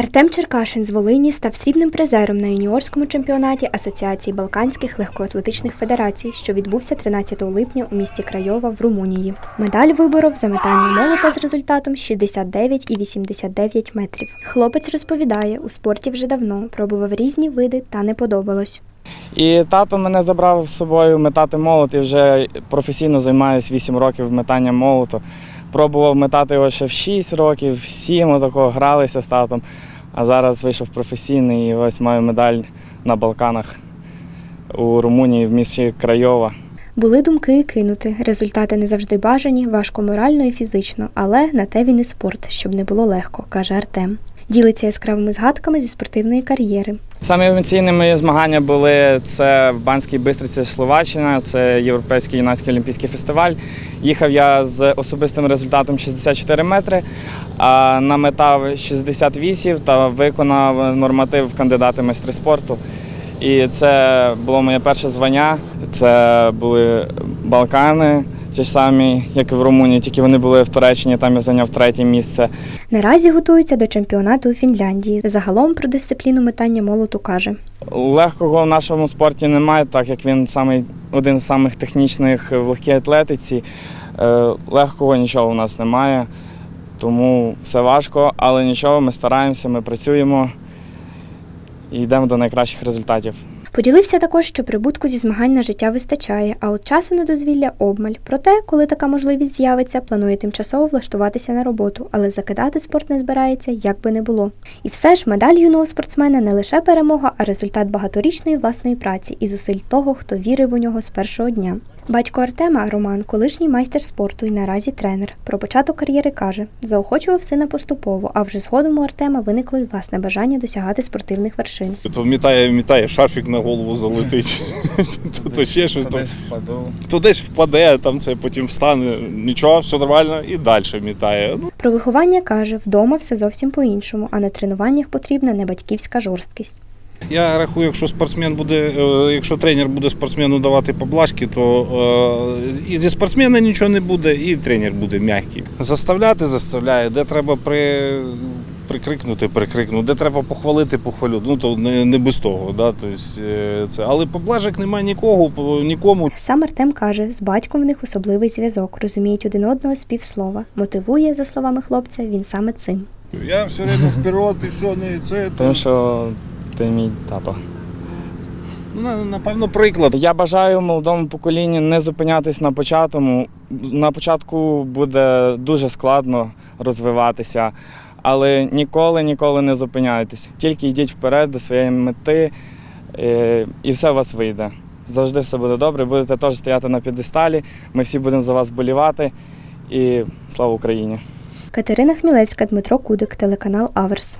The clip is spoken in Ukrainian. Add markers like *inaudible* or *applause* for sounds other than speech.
Артем Черкашин з Волині став срібним призером на юніорському чемпіонаті Асоціації Балканських легкоатлетичних федерацій, що відбувся 13 липня у місті Крайова в Румунії. Медаль виборов за метання молота з результатом 69,89 метрів. Хлопець розповідає, у спорті вже давно пробував різні види та не подобалось. І тато мене забрав з собою метати молот і вже професійно займаюся 8 років метанням молоту. Пробував метати його ще в 6 років, в 7 отако гралися з татом. А зараз вийшов професійний і ось маю медаль на Балканах у Румунії в місті Крайова. Були думки кинути. Результати не завжди бажані, важко морально і фізично, але на те він і спорт, щоб не було легко, каже Артем. Ділиться яскравими згадками зі спортивної кар'єри. Самі емоційні мої змагання були це в Банській Бистриці, Словаччина, це Європейський юнацький олімпійський фестиваль. Їхав я з особистим результатом 64 метри, а на наметав 68 та виконав норматив кандидата майстри спорту. І це було моє перше звання. Це були Балкани, ті самі, як і в Румунії, тільки вони були в Туреччині, там я зайняв третє місце. Наразі готується до чемпіонату у Фінляндії. Загалом про дисципліну метання молоту каже. Легкого в нашому спорті немає, так як він самий, один з самих технічних в легкій атлетиці. Е, Легкого нічого у нас немає, тому все важко, але нічого, ми стараємося, ми працюємо і йдемо до найкращих результатів. Поділився також, що прибутку зі змагань на життя вистачає, а от часу на дозвілля обмаль. Проте, коли така можливість з'явиться, планує тимчасово влаштуватися на роботу, але закидати спорт не збирається, як би не було. І все ж медаль юного спортсмена не лише перемога, а результат багаторічної власної праці і зусиль того, хто вірив у нього з першого дня. Батько Артема Роман, колишній майстер спорту і наразі тренер. Про початок кар'єри каже, заохочував сина поступово, а вже згодом у Артема виникло й власне бажання досягати спортивних вершин. То вмітає, вмітає, шарфік на голову залетить, *laughs* то, ще щось там. впаду. То десь впаде, там це потім встане. Нічого, все нормально, і далі вмітає. Ну, Про виховання каже, вдома все зовсім по-іншому, а на тренуваннях потрібна не батьківська жорсткість. Я рахую, якщо спортсмен буде, е, якщо тренер буде спортсмену давати поблажки, то е, і зі спортсмена нічого не буде, і тренер буде м'який. Заставляти заставляє, де треба при. Прикрикнути, прикрикнути, де треба похвалити, похвалю. Ну то не, не без того. Да? Тобто, це. Але поблажок немає нікого, по- нікому. Сам Артем каже, з батьком в них особливий зв'язок, розуміють один одного з півслова. Мотивує, за словами хлопця, він саме цим. Я все время вперед, і все не це. Тому що ти мій тато. На- Напевно, приклад. Я бажаю молодому поколінню не зупинятись на початку. На початку буде дуже складно розвиватися, але ніколи, ніколи не зупиняйтесь. Тільки йдіть вперед до своєї мети, е, і все у вас вийде. Завжди все буде добре. Будете теж стояти на підесталі. Ми всі будемо за вас болівати. І слава Україні! Катерина Хмілевська, Дмитро Кудик, телеканал Аверс.